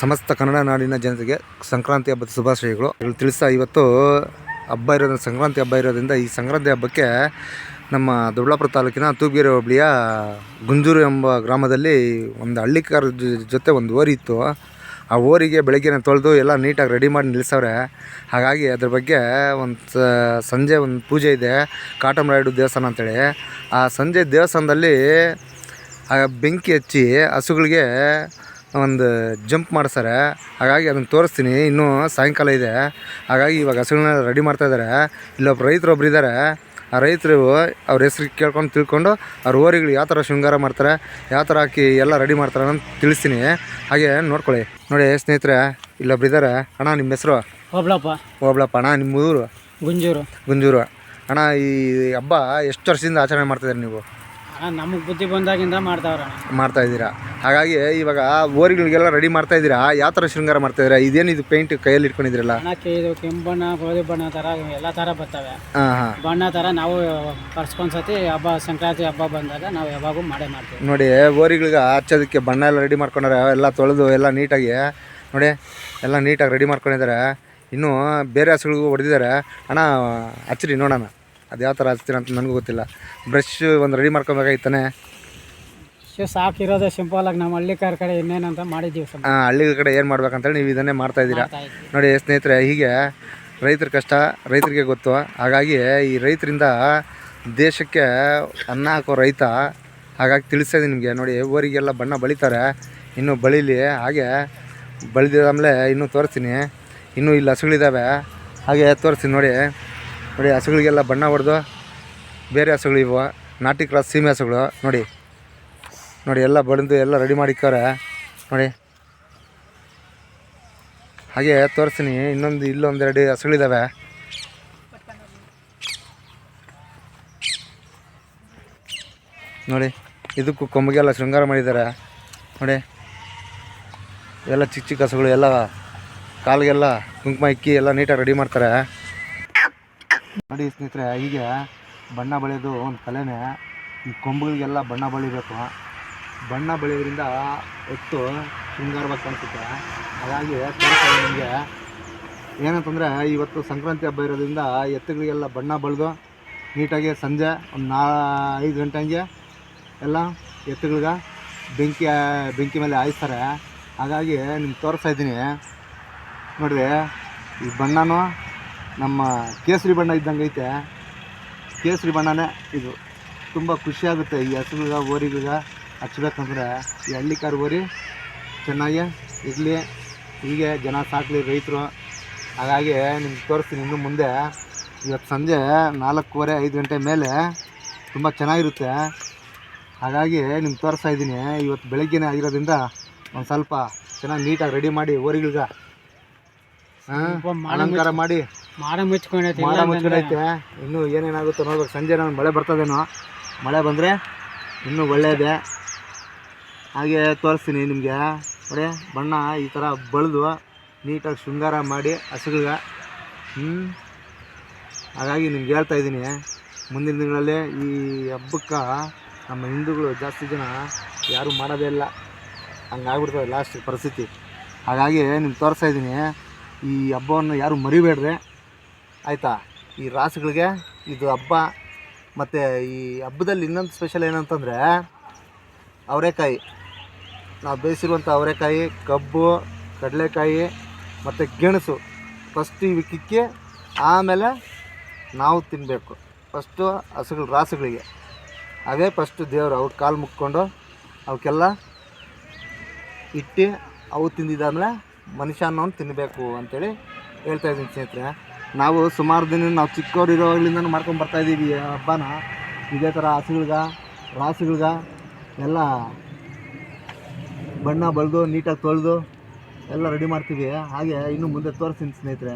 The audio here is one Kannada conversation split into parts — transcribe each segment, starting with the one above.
ಸಮಸ್ತ ಕನ್ನಡ ನಾಡಿನ ಜನತೆಗೆ ಸಂಕ್ರಾಂತಿ ಹಬ್ಬದ ಶುಭಾಶಯಗಳು. ತಿಳಿಸ್ತಾ ಇವತ್ತು ಹಬ್ಬ ಇರೋದ್ರಿಂದ, ಸಂಕ್ರಾಂತಿ ಹಬ್ಬ ಇರೋದ್ರಿಂದ ಈ ಸಂಕ್ರಾಂತಿ ಹಬ್ಬಕ್ಕೆ ನಮ್ಮ ದೊಡ್ಡಾಪುರ ತಾಲೂಕಿನ ತೂಬಿಗೆರೆ ಹೋಬಳಿಯ ಗುಂಜೂರು ಎಂಬ ಗ್ರಾಮದಲ್ಲಿ ಒಂದು ಹಳ್ಳಿಕಾರ ಜೊತೆ ಒಂದು ಓರಿ ಇತ್ತು. ಆ ಓರಿಗೆ ಬೆಳಗ್ಗೆನ ತೊಳೆದು ಎಲ್ಲ ನೀಟಾಗಿ ರೆಡಿ ಮಾಡಿ ನಿಲ್ಲಿಸವ್ರೆ. ಹಾಗಾಗಿ ಅದ್ರ ಬಗ್ಗೆ ಒಂದು ಸಂಜೆ ಒಂದು ಪೂಜೆ ಇದೆ. ಕಾಟಮರಾಯುಡು ದೇವಸ್ಥಾನ ಅಂತೇಳಿ. ಆ ಸಂಜೆ ದೇವಸ್ಥಾನದಲ್ಲಿ ಆ ಬೆಂಕಿ ಹಚ್ಚಿ ಹಸುಗಳಿಗೆ ಒಂದು ಜಂಪ್ ಮಾಡಿಸ್ತಾರೆ. ಹಾಗಾಗಿ ಅದನ್ನು ತೋರಿಸ್ತೀನಿ. ಇನ್ನೂ ಸಾಯಂಕಾಲ ಇದೆ. ಹಾಗಾಗಿ ಇವಾಗ ಹಸುಗಳನ್ನ ರೆಡಿ ಮಾಡ್ತಾ ಇದ್ದಾರೆ. ಇಲ್ಲೊಬ್ಬ ರೈತರು ಒಬ್ರು ಇದ್ದಾರೆ. ಆ ರೈತರು ಅವ್ರ ಹೆಸ್ರು ಕೇಳ್ಕೊಂಡು ತಿಳ್ಕೊಂಡು ಅವ್ರ ಓರಿಗಳು ಯಾವ ಥರ ಶೃಂಗಾರ ಮಾಡ್ತಾರೆ ಯಾವ ಥರ ಹಾಕಿ ಎಲ್ಲ ರೆಡಿ ಮಾಡ್ತಾರೆ ಅಂತ ತಿಳಿಸ್ತೀನಿ. ಹಾಗೆ ನೋಡ್ಕೊಳ್ಳಿ. ನೋಡಿ ಸ್ನೇಹಿತರೆ ಇಲ್ಲೊಬ್ರು ಇದ್ದಾರೆ. ಅಣ್ಣ ನಿಮ್ಮ ಹೆಸರು? ಓಬ್ಳಪ್ಪ ಓಬ್ಳಪ್ಪ ಅಣ್ಣ ನಿಮ್ಮ ಊರು? ಗುಂಜೂರು. ಗುಂಜೂರು. ಅಣ್ಣ ಈ ಹಬ್ಬ ಎಷ್ಟು ವರ್ಷದಿಂದ ಆಚರಣೆ ಮಾಡ್ತಿದ್ದೀರಿ ನೀವು? ನಮಗೆ ಬುದ್ಧಿ ಬಂದಾಗಿಂದ ಮಾಡ್ತಾವ್ರ. ಮಾಡ್ತಾ ಇದ್ದೀರಾ? ಹಾಗಾಗಿ ಇವಾಗ ಓರಿಗಳಿಗೆಲ್ಲ ರೆಡಿ ಮಾಡ್ತಾ ಇದ್ದೀರಾ? ಯಾವ ಥರ ಶೃಂಗಾರ ಮಾಡ್ತಾ ಇದ್ದೀರಾ? ಇದೇನು ಇದು ಪೇಂಟ್ ಕೈಯಲ್ಲಿ ಇಟ್ಕೊಂಡಿದ್ರಲ್ಲ ಬಣ್ಣಕ್ಕೆ ಇದು ಕೆಂಪು ಬಣ್ಣ ಗೋಧಿ ಬಣ್ಣ ಥರ ಎಲ್ಲ ಥರ ಬರ್ತವೆ. ಹಾಂ ಹಾಂ. ಬಣ್ಣ ಥರ ನಾವು ವರ್ಷಕ್ಕೊಂದ್ಸತಿ ಹಬ್ಬ ಸಂಕ್ರಾಂತಿ ಹಬ್ಬ ಬಂದಾಗ ನಾವು ಯಾವಾಗೂ ಮಾಡೇ ಮಾಡ್ತೀವಿ. ನೋಡಿ ಓರಿಗಳಿಗೆ ಹಚ್ಚೋದಕ್ಕೆ ಬಣ್ಣ ಎಲ್ಲ ರೆಡಿ ಮಾಡ್ಕೊಂಡಾರೆ ಎಲ್ಲ ತೊಳೆದು ಎಲ್ಲ ನೀಟಾಗಿ ನೋಡಿ ಎಲ್ಲ ನೀಟಾಗಿ ರೆಡಿ ಮಾಡ್ಕೊಂಡಿದ್ದಾರೆ. ಇನ್ನೂ ಬೇರೆ ಹಸುಗಳಿಗೂ ಹೊಡೆದಿದ್ದಾರೆ. ಅಣ್ಣ ಹಚ್ಚಿರಿ ನೋಡೋಣ. ಅದು ಯಾವ ಥರ ಹಚ್ತೀರ ಅಂತ ನನಗೂ ಗೊತ್ತಿಲ್ಲ. ಬ್ರಷ್ ಒಂದು ರೆಡಿ ಮಾಡ್ಕೊಬೇಕಾಗಿತ್ತಾನೆ. ಸೊ ಸಾಕಿರೋದು ಸಿಂಪಲ್ ಆಗಿ ನಮ್ಮ ಹಳ್ಳಿಕಾರ ಕಡೆ ಇನ್ನೇನಂತ ಮಾಡಿದ್ದೀವಿ ಸ್ವಲ್ಪ. ಹಾಂ ಹಳ್ಳಿ ಕಡೆ ಏನು ಮಾಡ್ಬೇಕಂತೇಳಿ ನೀವು ಇದನ್ನೇ ಮಾಡ್ತಾ ಇದ್ದೀರಾ. ಮಾಡ್ತಾ. ನೋಡಿ ಸ್ನೇಹಿತರೆ ಹೀಗೆ ರೈತರ ಕಷ್ಟ ರೈತರಿಗೆ ಗೊತ್ತು. ಹಾಗಾಗಿ ಈ ರೈತರಿಂದ ದೇಶಕ್ಕೆ ಅನ್ನ ಹಾಕೋ ರೈತ ಹಾಗಾಗಿ ತಿಳಿಸ್ತಾ ಇದ್ದೀನಿ ನಿಮಗೆ. ನೋಡಿ ಊರಿಗೆಲ್ಲ ಬಣ್ಣ ಬಳಿತಾರೆ. ಇನ್ನೂ ಬಳಿಲಿ ಹಾಗೆ ಬಳಿದಾದ್ಮೇಲೆ ಇನ್ನೂ ತೋರಿಸ್ತೀನಿ. ಇನ್ನೂ ಇಲ್ಲಿ ಹಸುಗಳಿದ್ದಾವೆ ಹಾಗೆ ತೋರಿಸ್ತೀನಿ ನೋಡಿ. ನೋಡಿ ಹಸುಗಳಿಗೆಲ್ಲ ಬಣ್ಣ ಹೊಡೆದು ಬೇರೆ ಹಸುಗಳು ಇವು, ನಾಟಿ ಕ್ರಾಸ್ ಸೀಮೆ ಹಸುಗಳು, ನೋಡಿ. ನೋಡಿ, ಎಲ್ಲ ಬಳಿದು ಎಲ್ಲ ರೆಡಿ ಮಾಡಿಕ್ಕವ್ರೆ. ನೋಡಿ. ಹಾಗೆ ತೋರಿಸ್ತೀನಿ, ಇನ್ನೊಂದು ಇಲ್ಲೊಂದೆರಡು ಹಸುಗಳಿದ್ದಾವೆ ನೋಡಿ, ಇದಕ್ಕೂ ಕೊಂಬಿಗೆಲ್ಲ ಶೃಂಗಾರ ಮಾಡಿದ್ದಾರೆ. ನೋಡಿ. ಎಲ್ಲ ಚಿಕ್ಕ ಚಿಕ್ಕ ಹಸುಗಳು, ಎಲ್ಲ ಕಾಲಿಗೆಲ್ಲ ಕುಂಕುಮ ಇಕ್ಕಿ ಎಲ್ಲ ನೀಟಾಗಿ ರೆಡಿ ಮಾಡ್ತಾರೆ. ನೋಡಿ ಸ್ನೇಹಿತರೆ, ಹೀಗೆ ಬಣ್ಣ ಬಳಿಯೋದು ಒಂದು ಕಲೆನೇ. ಈ ಕೊಂಬುಗಳಿಗೆಲ್ಲ ಬಣ್ಣ ಬಳಿಬೇಕು. ಬಣ್ಣ ಬಳಿಯೋದ್ರಿಂದ ಹೊತ್ತು ಶೃಂಗಾರವಾಗಿ ಕಾಣಿಸುತ್ತೆ ಹಾಗಾಗಿ ನಿಮಗೆ ಏನಂತಂದರೆ, ಇವತ್ತು ಸಂಕ್ರಾಂತಿ ಹಬ್ಬ ಇರೋದ್ರಿಂದ ಎತ್ತುಗಳಿಗೆಲ್ಲ ಬಣ್ಣ ಬಳಿದು ನೀಟಾಗಿ ಸಂಜೆ ಒಂದು ನಾ, ಐದು ಗಂಟೆ ಹಂಗೆ ಎಲ್ಲ ಎತ್ತುಗಳಿಗೆ ಬೆಂಕಿ ಬೆಂಕಿ ಮೇಲೆ ಹಾಯಿಸ್ತಾರೆ. ಹಾಗಾಗಿ ನಿಮ್ಗೆ ತೋರಿಸ್ತಾ ಇದ್ದೀನಿ. ನೋಡಿರಿ, ಈ ಬಣ್ಣನೂ ನಮ್ಮ ಕೇಸರಿ ಬಣ್ಣ ಇದ್ದಂಗೆ ಐತೆ. ಕೇಸರಿ ಬಣ್ಣನೇ ಇದು. ತುಂಬ ಖುಷಿಯಾಗುತ್ತೆ ಈ ಹಸುಗ ಓರಿಗಳಿಗೆ ಹಚ್ಚಬೇಕಂದ್ರೆ ಈ ಹಳ್ಳಿಕಾರ್ ಓರಿ ಚೆನ್ನಾಗಿ ಇರಲಿ. ಹೀಗೆ ಜನ ಸಾಕಲಿ ರೈತರು. ಹಾಗಾಗಿ ನಿಮ್ಗೆ ತೋರಿಸ್ತೀನಿ ಇನ್ನು ಮುಂದೆ. ಇವತ್ತು ಸಂಜೆ ನಾಲ್ಕೂವರೆ ಐದು ಗಂಟೆ ಮೇಲೆ ತುಂಬ ಚೆನ್ನಾಗಿರುತ್ತೆ. ಹಾಗಾಗಿ ನಿಮ್ಗೆ ತೋರಿಸ್ತಾ ಇದ್ದೀನಿ. ಇವತ್ತು ಬೆಳಗ್ಗೆನೇ ಆಗಿರೋದ್ರಿಂದ ಒಂದು ಸ್ವಲ್ಪ ಚೆನ್ನಾಗಿ ನೀಟಾಗಿ ರೆಡಿ ಮಾಡಿ ಓರಿಗಳಿಗ ಹಾಂ ಅಲಂಕಾರ ಮಾಡಿ. ಮಾಡ ಮುಚ್ಕೊಂಡೈತಿ ಮಾಡ ಮುಚ್ಕೊಂಡೈತೆ. ಇನ್ನು ಏನೇನಾಗುತ್ತೋ ನೋಡ್ಬೇಕು. ಸಂಜೆ ನಾನು ಮಳೆ ಬರ್ತದೇನೋ. ಮಳೆ ಬಂದರೆ ಇನ್ನೂ ಒಳ್ಳೆಯದೇ ಹಾಗೆ ತೋರಿಸ್ತೀನಿ ನಿಮಗೆ. ನೋಡಿ ಬಣ್ಣ ಈ ಥರ ಬಳಿದು ನೀಟಾಗಿ ಶೃಂಗಾರ ಮಾಡಿ ಹಸುಗಳಿಗೆ. ಹ್ಞೂ ಹಾಗಾಗಿ ನಿಮ್ಗೆ ಹೇಳ್ತಾ ಇದ್ದೀನಿ ಮುಂದಿನ ದಿನಗಳಲ್ಲಿ ಈ ಹಬ್ಬಕ್ಕೆ ನಮ್ಮ ಹಿಂದೂಗಳು ಜಾಸ್ತಿ ಜನ ಯಾರೂ ಮಾಡೋದೇ ಇಲ್ಲ. ಹಂಗಾಗ್ಬಿಡ್ತದೆ ಲಾಸ್ಟ್ ಪರಿಸ್ಥಿತಿ. ಹಾಗಾಗಿ ನಿಮ್ಗೆ ತೋರಿಸ್ತಾ ಇದ್ದೀನಿ ಈ ಹಬ್ಬವನ್ನು ಯಾರು ಮರಿಬೇಡ್ರಿ. ಆಯಿತಾ? ಈ ರಾಸುಗಳಿಗೆ ಇದು ಹಬ್ಬ, ಮತ್ತು ಈ ಹಬ್ಬದಲ್ಲಿ ಇನ್ನೊಂದು ಸ್ಪೆಷಲ್ ಏನಂತಂದರೆ ಅವರೆಕಾಯಿ. ನಾವು ಬೇಯಿಸಿರುವಂಥ ಅವರೆಕಾಯಿ, ಕಬ್ಬು, ಕಡಲೆಕಾಯಿ, ಮತ್ತು ಗೆಣಸು. ಫಸ್ಟ್ ಕಿಕ್ಕಿ, ಆಮೇಲೆ ನಾವು ತಿನ್ನಬೇಕು ಫಸ್ಟು ಹಸುಗಳು, ರಾಸುಗಳಿಗೆ. ಅದೇ ಫಸ್ಟು ದೇವರು ಅವ್ರ ಕಾಲು ಮುಕ್ಕೊಂಡು ಅವಕ್ಕೆಲ್ಲ ಇಟ್ಟು ಅವು ತಿಂದಿದ್ದಾದ್ಮೇಲೆ ಮನುಷ್ಯ ಅನ್ನೋನು ತಿನ್ನಬೇಕು ಅಂತೇಳಿ ಹೇಳ್ತಾ ಇದ್ದೀನಿ ಸ್ನೇಹಿತರೆ. ನಾವು ಸುಮಾರು ದಿನ ನಾವು ಚಿಕ್ಕವ್ರು ಇರೋವಾಗಲಿಂದ ಮಾಡ್ಕೊಂಡು ಬರ್ತಾ ಇದ್ದೀವಿ ಈ ಹಬ್ಬನ. ಇದೇ ಥರ ಹಸುಗಳ್ಗ ರಾಸುಗಳ್ಗ ಎಲ್ಲ ಬಣ್ಣ ಬಳ್ದು ನೀಟಾಗಿ ತೊಳೆದು ಎಲ್ಲ ರೆಡಿ ಮಾಡ್ತೀವಿ. ಹಾಗೆ ಇನ್ನು ಮುಂದೆ ತೋರಿಸ್ತೀನಿ ಸ್ನೇಹಿತರೆ.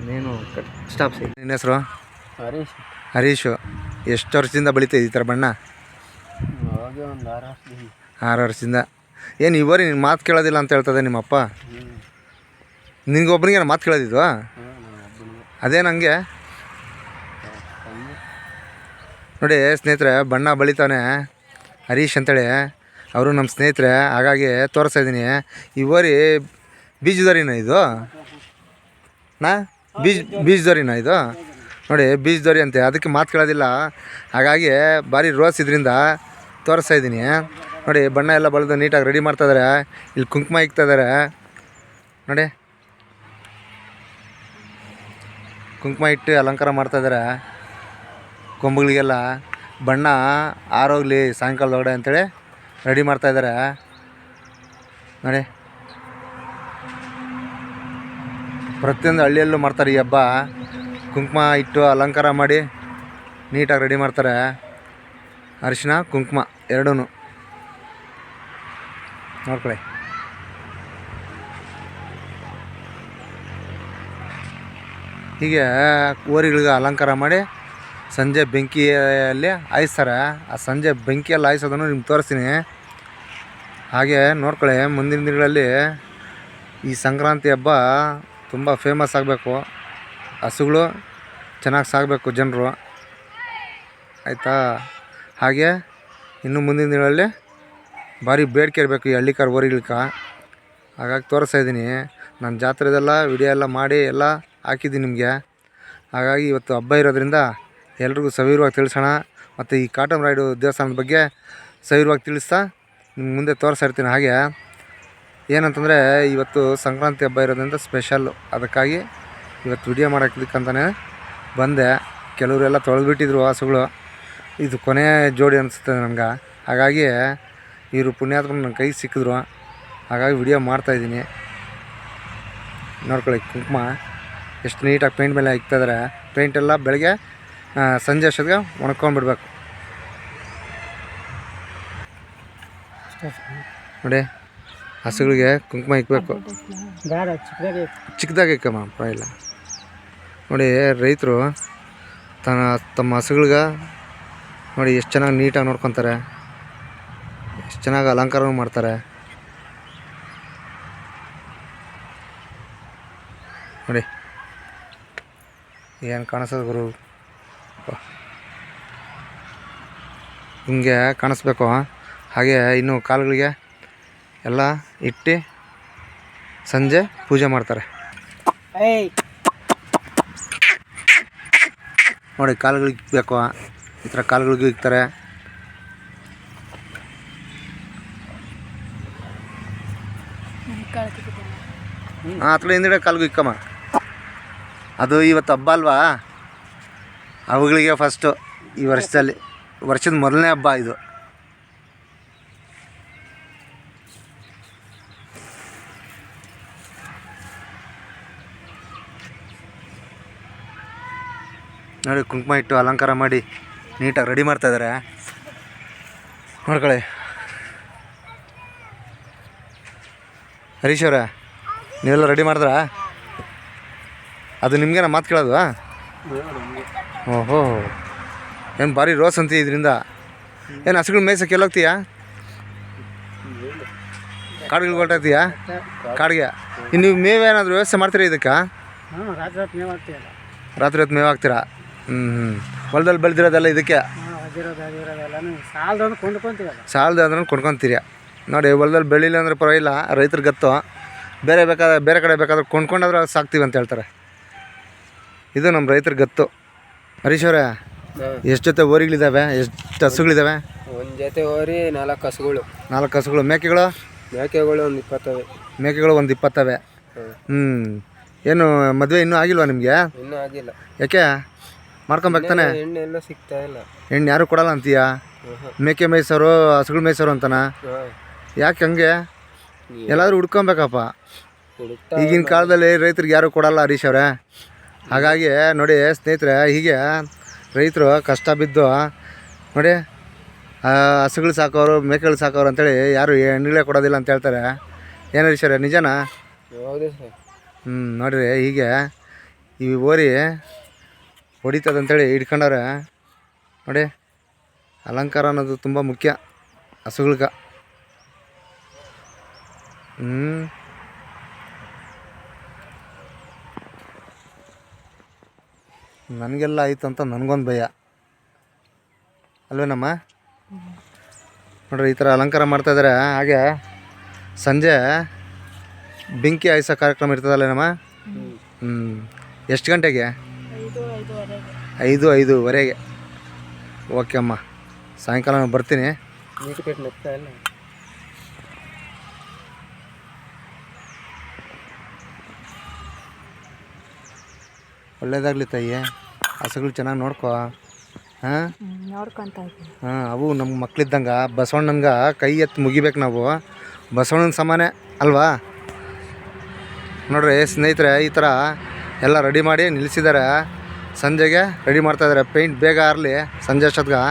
ಇನ್ನೇನು ಸ್ಟಾಪ್ ನಿನ್ನ ಹೆಸರು? ಹರೀಶ್. ಹರೀಶು. ಎಷ್ಟು ವರ್ಷದಿಂದ ಬೆಳಿತಾ ಈ ಥರ ಬಣ್ಣ? ಅವಾಗ ಒಂದು ಆರು ಆರು ವರ್ಷದಿಂದ. ಏನು ಇವರಿ ನಿನ್ನ ಮಾತು ಕೇಳೋದಿಲ್ಲ ಅಂತ ಹೇಳ್ತದೆ ನಿಮ್ಮಪ್ಪ? ನಿನಗೊಬ್ಬನಿಗೆ ಮಾತು ಕೇಳೋದಿದ್ವಾ? ಅದೇ ನನಗೆ ನೋಡಿ ಸ್ನೇಹಿತರೆ, ಬಣ್ಣ ಬಳಿತಾನೆ ಹರೀಶ್ ಅಂತೇಳಿ. ಅವರು ನಮ್ಮ ಸ್ನೇಹಿತರೆ, ಹಾಗಾಗಿ ತೋರಿಸ್ತಾ ಇದ್ದೀನಿ. ಇವರಿ ಬೀಜದರಿನ ಇದು? ನಾ? ಬೀಜ್ ಬೀಜದರಿನ ಇದು? ನೋಡಿ ಬೀಜದರಿ ಅಂತೆ, ಅದಕ್ಕೆ ಮಾತು ಕೇಳೋದಿಲ್ಲ. ಹಾಗಾಗಿ ಭಾರಿ ರೋಸ್ ಇದರಿಂದ ತೋರಿಸ್ತಾ ಇದ್ದೀನಿ. ನೋಡಿ, ಬಣ್ಣ ಎಲ್ಲ ಬಳಿದು ನೀಟಾಗಿ ರೆಡಿ ಮಾಡ್ತಾ ಇದ್ದಾರೆ ಇಲ್ಲಿ ಕುಂಕುಮ ಇಕ್ತಾ ಇದ್ದಾರೆ ನೋಡಿ. ಕುಂಕುಮ ಇಟ್ಟು ಅಲಂಕಾರ ಮಾಡ್ತಾಯಿದ್ದಾರೆ ಕೊಂಬುಗಳಿಗೆಲ್ಲ ಬಣ್ಣ ಆರೋಗ್ಲಿ ಸಾಯಂಕಾಲದೊಳಗಡೆ ಅಂತೇಳಿ ರೆಡಿ ಮಾಡ್ತಾ ಇದ್ದಾರೆ ನೋಡಿ. ಪ್ರತಿಯೊಂದು ಹಳ್ಳಿಯಲ್ಲೂ ಮಾಡ್ತಾರೆ ಈ ಹಬ್ಬ. ಕುಂಕುಮ ಇಟ್ಟು ಅಲಂಕಾರ ಮಾಡಿ ನೀಟಾಗಿ ರೆಡಿ ಮಾಡ್ತಾರೆ. ಅರಿಶಿನ, ಕುಂಕುಮ ಎರಡೂ ನೋಡ್ಕೊಳ್ಳಿ ಹೀಗೆ ಓರಿಗಳಿಗೆ ಅಲಂಕಾರ ಮಾಡಿ ಸಂಜೆ ಬೆಂಕಿಯಲ್ಲಿ ಹಾಯಿಸ್ತಾರೆ. ಆ ಸಂಜೆ ಬೆಂಕಿಯಲ್ಲಿ ಹಾಯಿಸೋದನ್ನು ನಿಮ್ಗೆ ತೋರಿಸ್ತೀನಿ. ಹಾಗೆ ನೋಡ್ಕೊಳ್ಳಿ ಮುಂದಿನ ದಿನಗಳಲ್ಲಿ ಈ ಸಂಕ್ರಾಂತಿ ಹಬ್ಬ ತುಂಬ ಫೇಮಸ್ ಆಗಬೇಕು. ಹಸುಗಳು ಚೆನ್ನಾಗಿ ಸಾಗಬೇಕು ಜನರು. ಆಯಿತಾ? ಹಾಗೆ ಇನ್ನು ಮುಂದಿನ ದಿನಗಳಲ್ಲಿ ಭಾರಿ ಬೇಡಿಕೆ ಇರಬೇಕು ಈ ಹಳ್ಳಿಕಾರ್ ಓರಿಗಳ್ಕ ಹಾಗಾಗಿ ತೋರಿಸ್ತಾ ಇದ್ದೀನಿ. ನಾನು ಜಾತ್ರೆದೆಲ್ಲ, ವಿಡಿಯೋ ಎಲ್ಲ ಮಾಡಿ ಎಲ್ಲ ಹಾಕಿದ್ದೀನಿ ನಿಮಗೆ. ಹಾಗಾಗಿ ಇವತ್ತು ಹಬ್ಬ ಇರೋದ್ರಿಂದ ಎಲ್ರಿಗೂ ಸವಿರವಾಗಿ ತಿಳಿಸೋಣ. ಮತ್ತು ಈ ಕಾಟನ್ ರೈಡು ದೇವಸ್ಥಾನದ ಬಗ್ಗೆ ಸವಿರವಾಗಿ ತಿಳಿಸ್ತಾ ನಿಮ್ಗೆ ಮುಂದೆ ತೋರಿಸ್ತಾ ಇರ್ತೀನಿ. ಹಾಗೆ ಏನಂತಂದರೆ ಇವತ್ತು ಸಂಕ್ರಾಂತಿ ಹಬ್ಬ ಇರೋದ್ರಿಂದ ಸ್ಪೆಷಲ್ಲು ಅದಕ್ಕಾಗಿ ಇವತ್ತು ವಿಡಿಯೋ ಮಾಡೋಕ್ಕಿದ್ದಕ್ಕಂತಲೇ ಬಂದೆ. ಕೆಲವರೆಲ್ಲ ತೊಳೆದ್ಬಿಟ್ಟಿದ್ರು ಹಸುಗಳು ಇದು ಕೊನೆ ಜೋಡಿ ಅನಿಸುತ್ತೆ ನನಗೆ. ಹಾಗಾಗಿ ಇವರು ಪುಣ್ಯಾತ್ಮ ನನ್ನ ಕೈ ಸಿಕ್ಕಿದ್ರು. ಹಾಗಾಗಿ ವಿಡಿಯೋ ಮಾಡ್ತಾಯಿದ್ದೀನಿ ನೋಡ್ಕೊಳ್ಳಿ, ಕುಂಕುಮ. ಎಷ್ಟು ನೀಟಾಗಿ ಪೇಂಟ್ ಮೇಲೆ ಇಕ್ತಾಯಿದ್ದಾರೆ ಪೇಂಟೆಲ್ಲ ಬೆಳಗ್ಗೆ ಸಂಜೆ ಅಷ್ಟೊತ್ತಿಗೆ ಒಣಕೊಂಡ್ಬಿಡ್ಬೇಕು ನೋಡಿ, ಹಸುಗಳಿಗೆ ಕುಂಕುಮ ಇಕ್ಬೇಕು. ಚಿಕ್ಕದಾಗಿ ಇಕ್ಕಮ್ಮ ಪರವಾಗಿಲ್ಲ. ನೋಡಿ, ರೈತರು ತನ್ನ ತಮ್ಮ ಹಸುಗಳಿಗೆ ನೋಡಿ, ಎಷ್ಟು ಚೆನ್ನಾಗಿ ನೀಟಾಗಿ ನೋಡ್ಕೊತಾರೆ. ಎಷ್ಟು ಚೆನ್ನಾಗಿ ಅಲಂಕಾರನೂ ಮಾಡ್ತಾರೆ. ನೋಡಿ. ಏನು ಕಾಣಿಸೋದು ಗುರು. ಹಿಂಗೆ ಕಾಣಿಸ್ಬೇಕು ಹಾಗೆ ಇನ್ನು ಕಾಲುಗಳಿಗೆ ಎಲ್ಲ ಇಟ್ಟು ಸಂಜೆ ಪೂಜೆ ಮಾಡ್ತಾರೆ. ನೋಡಿ ಕಾಲುಗಳಿಗೆ ಇಕ್ಬೇಕು ಈ ಥರ ಕಾಲುಗಳಿಗೂ ಇಕ್ತಾರೆ. ಹಾಂ ಹತ್ರ ಹಿಂದಿಡೆ ಕಾಲ್ಗೂ ಇಕ್ಕಮ್ಮ. ಅದು ಇವತ್ತು ಹಬ್ಬ ಅಲ್ವಾ? ಅವುಗಳಿಗೆ ಫಸ್ಟು ಈ ವರ್ಷದಲ್ಲಿ, ವರ್ಷದ ಮೊದಲನೇ ಹಬ್ಬ ಇದು. ನೋಡಿ, ಕುಂಕುಮ ಇಟ್ಟು ಅಲಂಕಾರ ಮಾಡಿ ನೀಟಾಗಿ ರೆಡಿ ಮಾಡ್ತಾ ಇದ್ದಾರೆ ನೋಡ್ಕೊಳ್ಳಿ. ಹರೀಶ್ ಅವರೇ ನೀವೆಲ್ಲ ರೆಡಿ ಮಾಡಿದ್ರಾ? ಅದು ನಿಮಗೇನ ಮಾತು ಕೇಳೋದು ಓಹೋ. ಏನು ಭಾರಿ ರೋಸ್ ಅಂತೀವಿ ಇದರಿಂದ. ಏನು ಹಸುಗಳು ಮೇಯ್ಸಕ್ಕೆ ಎಲ್ಲೋಗ್ತೀಯಾ ಕಾಡುಗಳು ಹೊರಟಾಗ್ತೀಯಾ ಕಾಡಿಗೆ. ಇನ್ನು ನೀವು ಮೇವೇನಾದರೂ ವ್ಯವಸ್ಥೆ ಮಾಡ್ತೀರಾ ಇದಕ್ಕೆ? ರಾತ್ರಿ ಹೊತ್ತು ಮೇವು ಹಾಕ್ತೀರಾ? ಹ್ಞೂ ಹ್ಞೂ ಹೊಲದಲ್ಲಿ ಬೆಳೆದಿರೋದೆಲ್ಲ ಇದಕ್ಕೆ? ಸಾಲದ ಅಂದ್ರೆ ಕೊಂಡ್ಕೊತೀರಿ. ನೋಡಿ ಹೊಲದಲ್ಲಿ ಬೆಳಿಲ್ಲ ಅಂದ್ರೆ ಪರವಾಗಿಲ್ಲ ರೈತರು ಗತ್ತು. ಬೇರೆ ಬೇಕಾದ್ರೆ ಬೇರೆ ಕಡೆ ಬೇಕಾದ್ರೆ ಕೊಂಡ್ಕೊಂಡಾದ್ರೆ ಸಾಕ್ತೀವಿ ಅಂತ ಹೇಳ್ತಾರೆ. ಇದು ನಮ್ಮ ರೈತರ ಗತ್ತು. ಹರೀಶ್ ಅವರೇ ಎಷ್ಟು ಜೊತೆ ಓರಿಗಳಿದ್ದಾವೆ ಎಷ್ಟು ಹಸುಗಳಿದ್ದಾವೆ ಒಂದು ಜೊತೆ ಹೋರಿ ನಾಲ್ಕು ಹಸುಗಳು. ನಾಲ್ಕು ಹಸುಗಳು. ಮೇಕೆಗಳು? ಮೇಕೆಗಳು ಒಂದು ಇಪ್ಪತ್ತವೆ. ಮೇಕೆಗಳು ಒಂದು ಇಪ್ಪತ್ತವೆ. ಹ್ಞೂ ಏನು ಮದುವೆ ಇನ್ನೂ ಆಗಿಲ್ವಾ ನಿಮಗೆ? ಇನ್ನೂ ಆಗಿಲ್ಲ. ಯಾಕೆ? ಮಾಡ್ಕೊಂಬೇಕಾನೆ ತಾನೆ? ಎಣ್ಣೆ ಎಲ್ಲ ಸಿಗ್ತಾ ಇಲ್ಲ. ಹೆಣ್ಣು ಯಾರು ಕೊಡಲ್ಲ ಅಂತೀಯಾ. ಮೇಕೆ ಮೇಯ್ಸೋರು ಹಸುಗಳು ಮೇಯ್ಸೋರು ಅಂತನ? ಯಾಕೆ ಹಂಗೆ? ಎಲ್ಲಾದರೂ ಹುಡ್ಕೊಬೇಕಪ್ಪ. ಈಗಿನ ಕಾಲದಲ್ಲಿ ರೈತರಿಗೆ ಯಾರು ಕೊಡಲ್ಲ ಹರೀಶ್ ಅವರೇ. ಹಾಗಾಗಿ ನೋಡಿ ಸ್ನೇಹಿತರೆ ಹೀಗೆ ರೈತರು ಕಷ್ಟ ಬಿದ್ದು ನೋಡಿ ಹಸುಗಳು ಸಾಕೋರು ಮೇಕೆಗಳು ಸಾಕೋರು ಅಂತೇಳಿ ಯಾರು ಹೆಣ್ಣುಗಳೇ ಕೊಡೋದಿಲ್ಲ ಅಂತ ಹೇಳ್ತಾರೆ. ಏನು ಹರೀಶ್ ಅವರೇ ನಿಜನಾ? ಹ್ಞೂ ನೋಡಿರಿ ಹೀಗೆ ಈ ಓರಿ ಹೊಡಿತದಂತೇಳಿ ಹಿಡ್ಕೊಂಡವ್ರೆ. ನೋಡಿ ಅಲಂಕಾರ ಅನ್ನೋದು ತುಂಬ ಮುಖ್ಯ ಹಸುಗಳ್ಗೆ. ಹ್ಞೂ ನನಗೆಲ್ಲ ಆಯ್ತು ಅಂತ ನನಗೊಂದು ಭಯ. ಅಲ್ವೇನಮ್ಮ? ನೋಡ್ರಿ, ಈ ಥರ ಅಲಂಕಾರ ಮಾಡ್ತಾ ಇದ್ದಾರೆ ಹಾಗೆ ಸಂಜೆ ಬೆಂಕಿ ಹಾಯಿಸೋ ಕಾರ್ಯಕ್ರಮ ಇರ್ತದಲ್ಲೇನಮ್ಮ? ಹ್ಞೂ ಎಷ್ಟು ಗಂಟೆಗೆ? ಐದು, ಐದೂವರೆಗೆ. ಓಕೆ ಅಮ್ಮ. ಸಾಯಂಕಾಲ ನಾನು ಬರ್ತೀನಿ ನೀರು ಕಟ್ಟಿ ನೆಗ್ತಾ ಇಲ್ಲ ಒಳ್ಳೇದಾಗಲಿ ತಾಯಿ. ಹಸುಗಳು ಚೆನ್ನಾಗಿ ನೋಡ್ಕೋ. ಹಾಂ? ನೋಡ್ಕೊಂತ ಇದ್ದೀನಿ ಹಾಂ ಅವು ನಮ್ಮ ಮಕ್ಳಿದ್ದಂಗೆ ಬಸವಣ್ಣನ್ಗೆ ಕೈ ಎತ್ತಿ ಮುಗಿಬೇಕು ನಾವು. ಬಸವಣ್ಣನ ಸಮಾನೆ ಅಲ್ವಾ? ನೋಡ್ರಿ ಸ್ನೇಹಿತರೆ ಈ ಥರ ಎಲ್ಲ ರೆಡಿ ಮಾಡಿ ನಿಲ್ಲಿಸಿದ್ದಾರೆ ಸಂಜೆಗೆ ರೆಡಿ ಮಾಡ್ತಾಯಿದ್ದಾರೆ ಪೇಂಟ್ ಬೇಗ ಆರಲಿ ಸಂಜೆ ಅಷ್ಟೊತ್ಗೆ.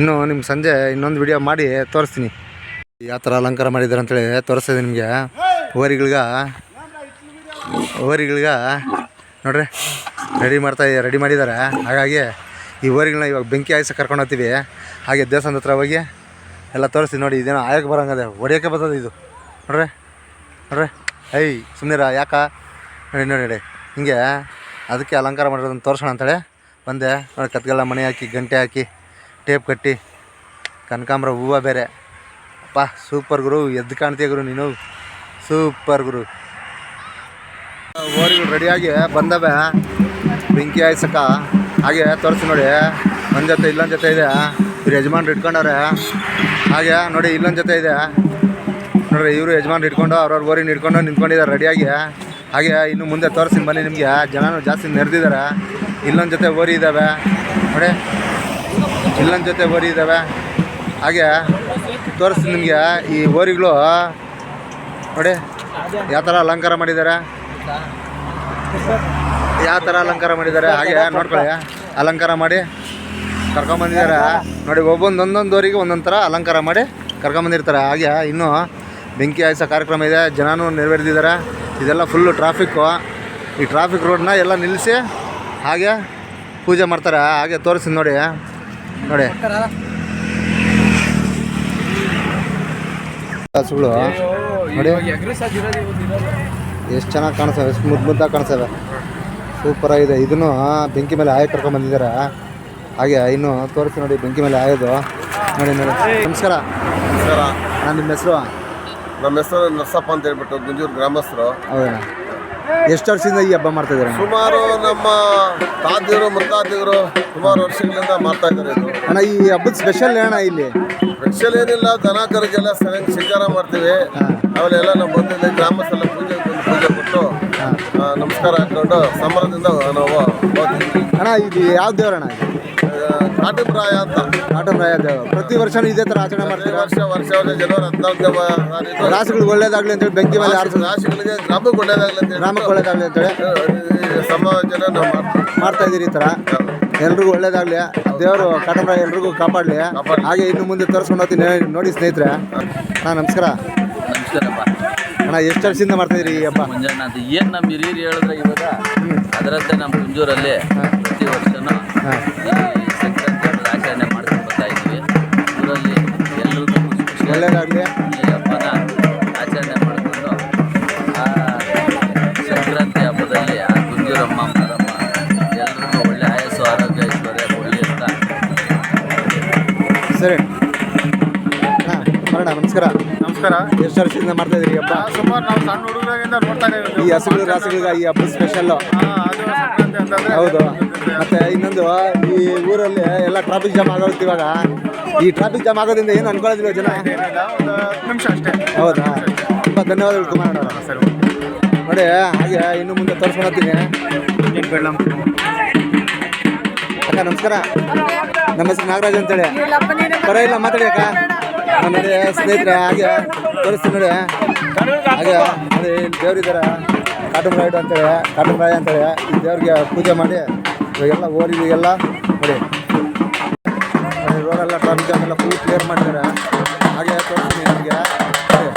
ಇನ್ನು ನಿಮ್ಮ ಸಂಜೆ ಇನ್ನೊಂದು ವಿಡಿಯೋ ಮಾಡಿ ತೋರಿಸ್ತೀನಿ. ಯಾವ ಥರ ಅಲಂಕಾರ ಮಾಡಿದ್ದಾರೆ ಅಂತೇಳಿ ತೋರಿಸ್ತಿದೆ ನಿಮಗೆ. ಓರಿಗಳ್ಗೆ ಓರಿಗಳ್ಗೆ ನೋಡ್ರಿ. ರೆಡಿ ಮಾಡ್ತಾ ರೆಡಿ ಮಾಡಿದ್ದಾರೆ. ಹಾಗಾಗಿ ಈ ಓರಿಗಳನ್ನ ಇವಾಗ ಬೆಂಕಿ ಹಾಯಿಸಿ ಕರ್ಕೊಂಡು ಹೋಗ್ತೀವಿ. ಹಾಗೆ ದೇವಸ್ಥಾನದ ಹತ್ರ ಹೋಗಿ ಎಲ್ಲ ತೋರಿಸ್ತೀವಿ ನೋಡಿ, ಇದೇನೋ ಆಯಕ್ಕೆ ಬರೋಂಗದೆ ಹೊಡಿಯೋಕ್ಕೆ ಬರ್ತದೆ ಇದು. ನೋಡ್ರಿ ನೋಡ್ರಿ. ಐ ಸುಮ್ಮನಿರ ಯಾಕ? ನೋಡಿ ನೋಡಿ ನೋಡಿ. ಹಿಂಗೆ ಅದಕ್ಕೆ ಅಲಂಕಾರ ಮಾಡಿರೋದನ್ನ ತೋರಿಸೋಣ ಅಂತೇಳಿ ಬಂದೆ. ನೋಡಿ, ಕತ್ಗೆಲ್ಲ ಮನೆ ಹಾಕಿ, ಗಂಟೆ ಹಾಕಿ, ಟೇಪ್ ಕಟ್ಟಿ. ಕನಕಾಂಬ್ರ, ಹೂವ ಬೇರೆ. ಅಪ್ಪ, ಸೂಪರ್ ಗುರು. ಎದ್ದು ಕಾಣ್ತೀಯ ಗುರು ನೀನು? ಸೂಪರ್ ಗುರು. ಓರಿಗಳು ರೆಡಿಯಾಗಿ ಬಂದವೆ. ಬೆಂಕಿ ಆಯ್ಸಕ ಹಾಗೆ ತೋರಿಸಿ ನೋಡಿ, ಒಂದು ಜೊತೆ ಇಲ್ಲೊಂದು ಜೊತೆ ಇದೆ. ಇವ್ರು ಯಜಮಾನ್ರು ಇಟ್ಕೊಂಡವ್ರೆ. ಹಾಗೆ ನೋಡಿ, ಇಲ್ಲೊಂದು ಜೊತೆ ಇದೆ. ನೋಡ್ರಿ, ಇವರು ಯಜಮಾನ್ರು ಇಟ್ಕೊಂಡು ಅವ್ರವ್ರ ಓರಿನ ಇಟ್ಕೊಂಡು ನಿಂತ್ಕೊಂಡಿದ್ದಾರೆ ರೆಡಿಯಾಗಿ. ಹಾಗೆ ಇನ್ನು ಮುಂದೆ ತೋರಿಸಿ ಬನ್ನಿ ನಿಮಗೆ. ಜನನೂ ಜಾಸ್ತಿ ನೆರೆದಿದ್ದಾರೆ. ಇಲ್ಲೊಂದು ಜೊತೆ ಓರಿ ಇದ್ದಾವೆ ನೋಡಿ, ಇಲ್ಲೊಂದು ಜೊತೆ ಓರಿ ಇದ್ದಾವೆ ಹಾಗೆ ತೋರಿಸ್ತೀನಿ ನಿಮಗೆ ಈ ಓರಿಗಳು ನೋಡಿ, ಯಾವ ಥರ ಅಲಂಕಾರ ಮಾಡಿದ್ದಾರೆ. ಯಾವ ತರ ಅಲಂಕಾರ ಮಾಡಿದ್ದಾರೆ? ಹಾಗೆ ನೋಡ್ಕೊಳ್ಳಿ. ಅಲಂಕಾರ ಮಾಡಿ ಕರ್ಕೊಂಬಂದಿದ್ದಾರೆ ನೋಡಿ ಒಬ್ಬೊಂದು ಒಂದೊಂದು ಊರಿಗೆ ಒಂದೊಂದು ಥರ ಅಲಂಕಾರ ಮಾಡಿ ಕರ್ಕೊಂಬಂದಿರ್ತಾರೆ ಹಾಗೆ ಇನ್ನೂ ಬೆಂಕಿ ಹಾಯಿಸೋ ಕಾರ್ಯಕ್ರಮ ಇದೆ. ಜನನೂ ನೆರವೇರಿದ್ದಾರೆ ಇದೆಲ್ಲ ಫುಲ್ಲು ಟ್ರಾಫಿಕ್ಕು ಈ ಟ್ರಾಫಿಕ್ ರೋಡ್ನ ಎಲ್ಲ ನಿಲ್ಲಿಸಿ ಹಾಗೆ ಪೂಜೆ ಮಾಡ್ತಾರೆ. ಹಾಗೆ ತೋರಿಸಿ ನೋಡಿ. ನೋಡಿ. ನೋಡಿ. ಎಷ್ಟು ಚೆನ್ನಾಗಿ ಕಾಣಿಸ್ತವೆ. ಎಷ್ಟು ಮುದ್ದು ಮುದ್ದಾಗಿ ಕಾಣಿಸ್ತವೆ. ಸೂಪರಾಗಿದೆ ಇದನ್ನು ಬೆಂಕಿ ಮೇಲೆ ಆಯ ಕರ್ಕೊಂಡ್ ಬಂದಿದ್ದಾರೆ? ಹಾಗೆ ಇನ್ನು ತೋರಿಸಿ ನೋಡಿ ಬೆಂಕಿ ಮೇಲೆ ಆಯೋದು. ನೋಡಿ ನೋಡಿ. ನಮಸ್ಕಾರ. ನಮಸ್ಕಾರ. ನಾನು ನಿಮ್ಮ ಹೆಸರು? ನಮ್ಮ ಹೆಸರು ನರಸಪ್ಪ ಅಂತ ಹೇಳ್ಬಿಟ್ಟು ಗುಂಜೂರು ಗ್ರಾಮಸ್ಥರು. ಹೌದಾ? ಎಷ್ಟು ವರ್ಷದಿಂದ ಈ ಹಬ್ಬ ಮಾಡ್ತಾ ಇದ್ದಾರೆ ಸುಮಾರು ನಮ್ಮ ತಾತಿಯರು ಮುತ್ತಾತಿಗರು ಸುಮಾರು ವರ್ಷಗಳಿಂದ ಮಾಡ್ತಾ ಇದ್ದಾರೆ ಇದು. ಅಣ್ಣ ಈ ಹಬ್ಬದ ಸ್ಪೆಷಲ್ ಏನ ಇಲ್ಲಿ? ಸ್ಪೆಷಲ್ ಏನಿಲ್ಲ ದನ ಕರಿಗೆಲ್ಲ ಸರಿಯಾಗಿ ಶೃಂಗಾರ ಮಾಡ್ತೀವಿ. ಅವೆಲ್ಲ ನಾವು ಬಂದಿದ್ದೆ ಗ್ರಾಮಸ್ಥೆಲ್ಲ ಪೂಜೆ ಪೂಜೆ ಕೊಟ್ಟು ನಮಸ್ಕಾರ ಹಾಕೊಂಡು ಸಂಭ್ರಮದಿಂದ ನಾವು ಹೋಗ್ತೀವಿ. ಅಣ್ಣ ಇದು ಯಾವ ದೇವ್ರಣ್ಣ ಅಣ್ಣ ಕಾಟಿಪ್ರಾಯ ಅಂತ. ಕಾಟಮರಾಯ ದೇವ. ಪ್ರತಿ ವರ್ಷ ಇದೇ ತರ ಆಚರಣೆ ಪ್ರತಿ ಮಾಡ್ತೀರಾ? ವರ್ಷ ವರ್ಷ ವರ್ಷ ಜನವರಿ ಹದಿನಾಲ್ಕನೇ ತಾರೀಕು ರಾಸುಗಳಿಗೆ ಒಳ್ಳೇದಾಗ್ಲಿ ಅಂತೇಳಿ ಬೆಂಕಿ ಮೇಲೆ ಆರಿಸಿ ರಾಶಿಗಳಿಗೆ ಗ್ರಾಮಕ್ಕೆ ಒಳ್ಳೇದಾಗಲಿ ಅಂತ ಗ್ರಾಮಕ್ಕೆ ಒಳ್ಳೇದಾಗ್ಲಿ ಅಂತೇಳಿ. ಹೇಳಿ ಸಮಾಜನ ನಾವು ಮಾಡ್ತೀವಿ. ಮಾಡ್ತಾ ಇದ್ದೀರಿ ಈ ತರ. ಎಲ್ರಿಗೂ ಒಳ್ಳೇದಾಗ್ಲಿ. ದೇವರು ಕಾಟಮರಾಯ ಎಲ್ರಿಗೂ ಕಾಪಾಡ್ಲಿ. ಹಾಗೆ ಇನ್ನು ಮುಂದೆ ತರಿಸ್ಕೊಂಡು ಹೋಗ್ತೀನಿ. ನೋಡಿ ಸ್ನೇಹಿತರೆ. ಹಾಂ ನಮಸ್ಕಾರ. ನಮಸ್ಕಾರಪ್ಪ. ಅಣ್ಣ ಎಷ್ಟು ವರ್ಷದಿಂದ ಮಾಡ್ತಾ ಇದ್ರಿ ಈ ಹಬ್ಬ? ಮುಂಜಾನೆ ಅದು ಏನು ನಮ್ಮ ಹಿರಿಯರು ಹೇಳಿದ್ರೆ ಇವಾಗ ಅದರಂತೆ ನಮ್ಮ ಹುಂಜೂರಲ್ಲಿ ಪ್ರತಿ ವರ್ಷನೂ ಈ ಸಂಕ್ರಾಂತಿ ಹಬ್ಬದ ಆಚರಣೆ ಮಾಡ್ಕೊಂಡು ಬರ್ತಾ ಇದ್ವಿ. ಊರಲ್ಲಿ ಎಲ್ಲರಿಗೂ ಖುಷಿ ಖುಷಿಯಾಗಿ ಒಳ್ಳೇದಾಗ್ಲಿ. ಎಷ್ಟು ವರ್ಷದಿಂದ ಮಾಡ್ತಾ ಇದ್ರಿ ಹಬ್ಬ? ಸುಮಾರು ನಾವು ಸಣ್ಣ ಹುಡುಗರಾಗಿಂದ ನೋಡ್ತಾ ಇದ್ದೀವಿ ಈ ಹಸುಗಳು ರಾಸುಗಳಿಗೆ ಈ ಹಬ್ಬ ಅಂತಂದ್ರೆ ಹೌದು. ಮತ್ತೆ ಇನ್ನೊಂದು ಈ ಊರಲ್ಲಿ ಎಲ್ಲ ಟ್ರಾಫಿಕ್ ಜಾಮ್ ಆಗೋದು ಇವಾಗ. ಈ ಟ್ರಾಫಿಕ್ ಜಾಮ್ ಆಗೋದ್ರಿಂದ ಏನು ಅನ್ಕೊಳ್ಳೋದಿಲ್ಲ ಜನ? ನಿಮಿಷ ಅಷ್ಟೇ. ಹೌದಾ? ತುಂಬ ಧನ್ಯವಾದಗಳು ಕುಮಾರ್ ಸರ್ ನೋಡಿ ಹಾಗೆ ಇನ್ನು ಮುಂದೆ ತೋರಿಸ್ಕೊಳತೀನಿ ಅಕ್ಕ ನಮಸ್ಕಾರ. ನಮ್ಮ ಹೆಸರು ನಾಗರಾಜ್ ಅಂತೇಳಿ. ಬರ ಇಲ್ಲ ಮಾತಾಡಿ ಅಕ್ಕ. ನಾನ್ ಸ್ನೇಹಿತರೆ ಹಾಗೆ ತೋರಿಸ್ತೀನಿ ನೋಡಿ. ಹಾಗೆ ನೋಡಿ ಇಲ್ಲಿ ದೇವ್ರಿದ್ದಾರೆ ಕಾಟಮರಾಯುಡು ಅಂತೇಳಿ ಕಾಟಮರಾಯ ಅಂತೇಳಿ ಈ ದೇವ್ರಿಗೆ ಪೂಜೆ ಮಾಡಿ ಇವಾಗೆಲ್ಲ ಓರಿಗೆಲ್ಲ ನೋಡಿ. ನೋಡಿ ರೋಡೆಲ್ಲ ಟ್ರಾಫಿಕ್ ಜಾಮ್ ಎಲ್ಲ ಫುಲ್ ಕ್ಲಿಯರ್ ಮಾಡಿದ್ದಾರೆ ಹಾಗೆ ತೋರಿಸ್ತೀನಿ ನಿಮಗೆ. ನೋಡಿ.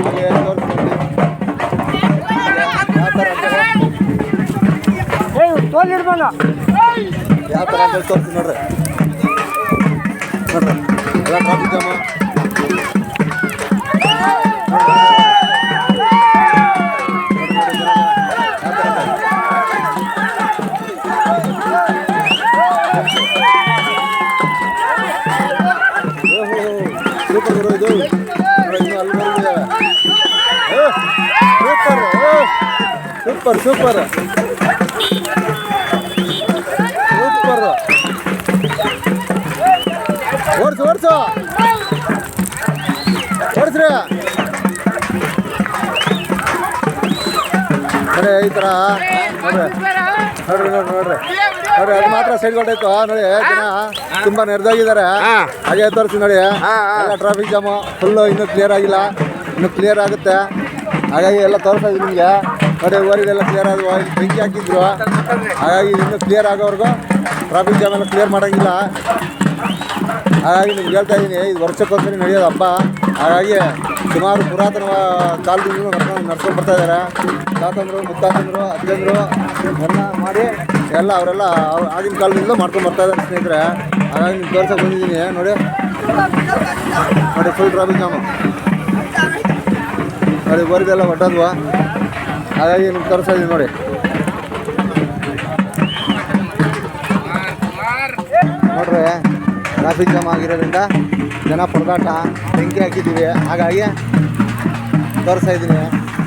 ಹಾಗೆ ತೋರಿಸ್ತೀನಿ ಯಾವ ಥರ ಯಾವ ಥರ ಅಂತ ತೋರಿಸಿ ನೋಡ್ರಿ ನೋಡ್ರಿ ಎಲ್ಲ ಟ್ರಾಫಿಕ್ ಜಾಮು ಸೂಪರ್ ಗುರು ಇದು ಇನ್ನು ಅಲ್ಲಿ ಸೂಪರ್ ಸೂಪರ್ ಸೂಪರ್ ಓಡಿಸು ಓಡಿಸು ಓಡಿಸ್ರಿ ನೋಡಿ ಈ ಥರ ನೋಡ್ರಿ. ನೋಡ್ರಿ ನೋಡ್ರಿ ನೋಡ್ರಿ. ನೋಡ್ರಿ ಅದು ಮಾತ್ರ ಸೈಡ್ ಕೊಟ್ಟಾಯ್ತು ನೋಡಿ ಜನ ತುಂಬಾ ನೆರೆದಾಗಿದ್ದಾರೆ. ಹಾಗೆ ತೋರಿಸಿ ನೋಡಿ. ಎಲ್ಲ ಟ್ರಾಫಿಕ್ ಜಾಮು ಫುಲ್ಲು ಇನ್ನೂ ಕ್ಲಿಯರ್ ಆಗಿಲ್ಲ. ಇನ್ನು ಕ್ಲಿಯರ್ ಆಗುತ್ತೆ. ಹಾಗಾಗಿ ಎಲ್ಲ ತೋರಿಸ್ತಾ ನಿಮ್ಗೆ ನಿಮಗೆ. ನೋಡಿ ಊರಿಗೆಲ್ಲ ಕ್ಲಿಯರ್ ಆಗುವ ಇಲ್ಲಿ ಬೆಂಕಿ ಹಾಕಿದ್ರು. ಹಾಗಾಗಿ ಇನ್ನೂ ಕ್ಲಿಯರ್ ಆಗೋವರೆಗೂ ಟ್ರಾಫಿಕ್ ಜಾಮ್ ಎಲ್ಲ ಕ್ಲಿಯರ್ ಮಾಡೋಂಗಿಲ್ಲ. ಹಾಗಾಗಿ ನಿಮ್ಗೆ ಹೇಳ್ತಾ ಇದ್ದೀನಿ ಇದು ವರ್ಷಕ್ಕೊಂದ್ಸರಿ ನಡೆಯೋದು ಹಬ್ಬ. ಹಾಗಾಗಿ ಸುಮಾರು ಪುರಾತನ ಕಾಲದಿಂದ ನಡ್ಕೊಂಡು ನಡ್ಕೊಂಡು ಬರ್ತಾ ಇದ್ದಾರೆ. ತಾತಂದ್ರು, ಮುತ್ತಾತಂದ್ರು, ಅಜ್ಜಂದ್ರು, ಎಲ್ಲ ಮಾಡಿ ಎಲ್ಲ ಅವರೆಲ್ಲ ಅವ್ರು ಆಗಿನ ಕಾಲದಿಂದ ಮಾಡ್ಕೊಂಡು ಬರ್ತಾ ಇದ್ದಾರೆ ಸ್ನೇಹಿತರೆ. ಹಾಗಾಗಿ ನಿಮ್ಗೆ ತೋರ್ಸಕ್ಕೆ ಬಂದಿದ್ದೀನಿ. ನೋಡಿ ನೋಡಿ ಫುಲ್ ಟ್ರಾಫಿಕ್ ಜಾಮು ನೋಡಿ, ಬರಿದೆಲ್ಲ ಹೊಟ್ಟದ್ವಾ ಹಾಗಾಗಿ ನಿಮ್ಗೆ ತೋರಿಸ್ತಾ ಇದ್ದೀನಿ ನೋಡಿ. ನೋಡ್ರಿ. ಟ್ರಾಫಿಕ್ ಜಾಮ್ ಆಗಿರೋದ್ರಿಂದ ಜನ ಪರದಾಟ, ಬೆಂಕಿ ಹಾಕಿದ್ದೀವಿ. ಹಾಗಾಗಿ ತೋರಿಸ್ತಾ ಇದ್ದೀನಿ.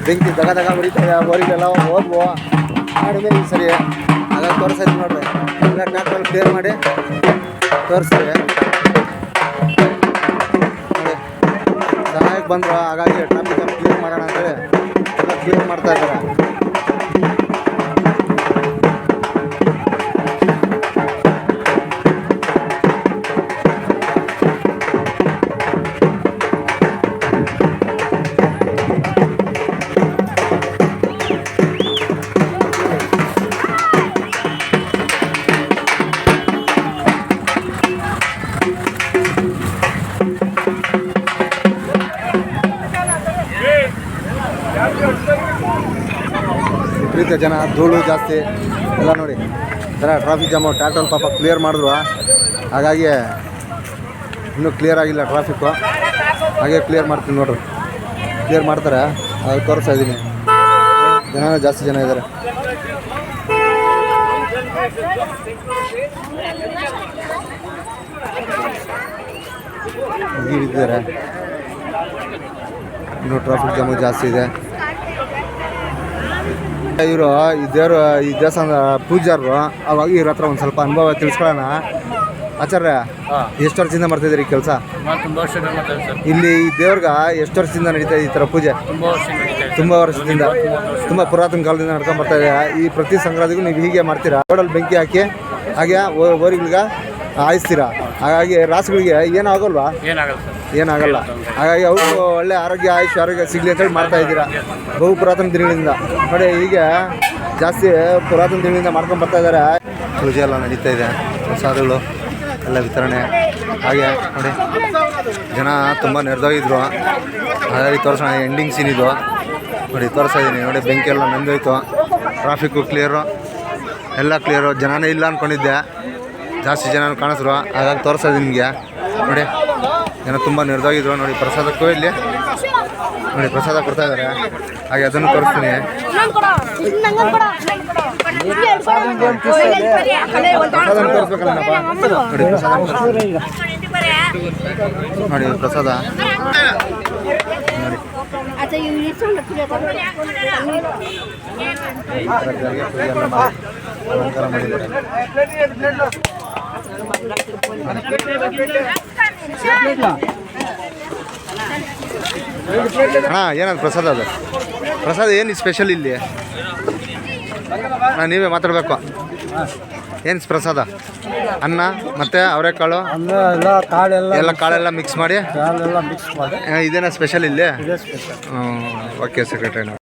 ಬೆಂಕಿ ದಗ ದಗ ಹೊಡಿತಾರೆ ಅವರಿಗೆಲ್ಲ ಹೋದ್ವು. ಮಾಡಿದ್ರೆ ಈ ಸರಿ. ಹಾಗಾಗಿ ತೋರಿಸ್ತಾ ಇದ್ದೀನಿ ನೋಡ್ರಿ. ಎಲ್ಲ ಟ್ಯಾಕ್ಟರ್ ಕ್ಲಿಯರ್ ಮಾಡಿ ತೋರಿಸ್ತೀವಿ. ಚೆನ್ನಾಗಿ ಬಂದ್ರು. ಹಾಗಾಗಿ ಟ್ರಾಫಿಕ್ ಜಾಮ್ ಕ್ಲಿಯರ್ ಮಾಡೋಣ ಅಂತೇಳಿ ಕ್ಲಿಯರ್ ಮಾಡ್ತಾ ಇದ್ದಾರೆ. ವಿಪರೀತ ಜನ, ಧೂಳು ಜಾಸ್ತಿ. ಎಲ್ಲ ನೋಡಿ. ಥರ ಟ್ರಾಫಿಕ್ ಜಾಮು ಟ್ಯಾಟಲ್ ಪಾಪ ಕ್ಲಿಯರ್ ಮಾಡಿದ್ರು. ಹಾಗಾಗಿ ಇನ್ನೂ ಕ್ಲಿಯರ್ ಆಗಿಲ್ಲ ಟ್ರಾಫಿಕ್ಕು ಹಾಗೆ ಕ್ಲಿಯರ್ ಮಾಡ್ತೀನಿ ನೋಡ್ರಿ. ಕ್ಲಿಯರ್ ಮಾಡ್ತಾರೆ. ಅದು ತೋರಿಸ್ತಾ ಇದ್ದೀನಿ. ಜನ ಜಾಸ್ತಿ ಜನ ಇದ್ದಾರೆ. ಇದ್ದಾರೆ. ಇನ್ನೂ ಟ್ರಾಫಿಕ್ ಜಾಮು ಜಾಸ್ತಿ ಇದೆ. ಇವರು ಈ ದೇವರು ಈ ದೇವಸ್ಥಾನದ ಪೂಜಾರರು ಅವಾಗ ಇವ್ರ ಹತ್ರ ಒಂದು ಸ್ವಲ್ಪ ಅನುಭವ ತಿಳಿಸ್ಕೊಳ್ಳೋಣ ಆಚಾರ್ಯ ಎಷ್ಟು ವರ್ಷದಿಂದ ಮಾಡ್ತಿದ್ದೀರಿ ಕೆಲಸ? ತುಂಬ ಮಾಡ್ತಾರೆ ಸರ್. ಇಲ್ಲಿ ಈ ದೇವ್ರಿಗೆ ಎಷ್ಟು ವರ್ಷದಿಂದ ನಡೀತಾ ಇದೆ ಈ ಥರ ಪೂಜೆ? ತುಂಬ ವರ್ಷ ನಡೀತಾ ಇದೆ. ತುಂಬ ವರ್ಷದಿಂದ. ತುಂಬ ಪುರಾತನ ಕಾಲದಿಂದ ನಡ್ಕೊಂಡು ಬರ್ತಾ ಇದೆ. ಈ ಪ್ರತಿ ಸಂಕ್ರಾಂತಿಗೂ ನೀವು ಹೀಗೆ ಮಾಡ್ತೀರಾ? ರೋಡಲ್ಲಿ ಬೆಂಕಿ ಹಾಕಿ ಹಾಗೆ ಓರಿಗಳಿಗ ಆಯಿಸ್ತೀರಾ ಹಾಗಾಗಿ ರಾಸುಗಳಿಗೆ ಏನಾಗಲ್ವಾ? ಏನಾಗಲ್ಲ ಸರ್. ಏನಾಗಲ್ಲ. ಹಾಗಾಗಿ ಅವ್ರಿಗೂ ಒಳ್ಳೆ ಆರೋಗ್ಯ ಆಯುಷ್ ಆರೋಗ್ಯ ಸಿಗಲಿ ಅಂತೇಳಿ ಮಾಡ್ತಾ ಇದ್ದೀರಾ? ಬಹು ಪುರಾತನ ದಿನಗಳಿಂದ. ನೋಡಿ ಈಗ ಜಾಸ್ತಿ ಪುರಾತನ ದಿನಗಳಿಂದ ಮಾಡ್ಕೊಂಡು ಬರ್ತಾ ಇದ್ದಾರೆ. ಪೂಜೆ ಎಲ್ಲ ನಡೀತಾ ಇದೆ. ಪ್ರಸಾದಗಳು ಎಲ್ಲ ವಿತರಣೆ. ಹಾಗೆ ನೋಡಿ ಜನ ತುಂಬ ನೆರೆದೋಗಿದ್ರು. ಹಾಗಾಗಿ ತೋರಿಸೋಣ ಎಂಡಿಂಗ್ ಸೀನ್ ಇದು. ನೋಡಿ ತೋರಿಸ್ತಾ ಇದ್ದೀನಿ. ನೋಡಿ ಬೆಂಕಿ ಎಲ್ಲ ನಂದೋಯ್ತು. ಟ್ರಾಫಿಕ್ಕು ಕ್ಲಿಯರು ಎಲ್ಲ ಕ್ಲಿಯರು ಜನನೇ ಇಲ್ಲ ಅಂದ್ಕೊಂಡಿದ್ದೆ ಜಾಸ್ತಿ ಜನ ಕಾಣಿಸ್ರು ಹಾಗಾಗಿ ತೋರಿಸೋದು ನಿಮಗೆ. ನೋಡಿ ಏನೋ ತುಂಬ ನಿರ್ದೋಗಿದ್ರು. ನೋಡಿ, ಪ್ರಸಾದಕ್ಕೂ ಇಲ್ಲಿ. ನೋಡಿ, ಪ್ರಸಾದ ಕೊಡ್ತಾ ಇದ್ದಾರೆ ಹಾಗೆ ಅದನ್ನು ತೋರಿಸ್ತೀನಿ. ಪ್ರಸಾದ ನೋಡಿ ಪ್ರಸಾದ. ನೋಡಿ. ಪ್ರಸಾದ ಅಲಂಕಾರ ಮಾಡಿದ್ದಾರೆ. ಅಣ್ಣ ಏನದು ಪ್ರಸಾದ ಅದು? ಪ್ರಸಾದ ಏನು ಸ್ಪೆಷಲ್ ಇಲ್ಲಿ? ಹಾಂ ನೀವೇ ಮಾತಾಡಬೇಕು. ಏನು ಪ್ರಸಾದ? ಅನ್ನ ಮತ್ತು ಅವರೆಕಾಳು? ಎಲ್ಲ ಕಾಳೆಲ್ಲ ಎಲ್ಲ ಕಾಳೆಲ್ಲ ಮಿಕ್ಸ್ ಮಾಡಿ? ಇದೇನಾ ಸ್ಪೆಷಲ್ ಇಲ್ಲಿ? Okay secretary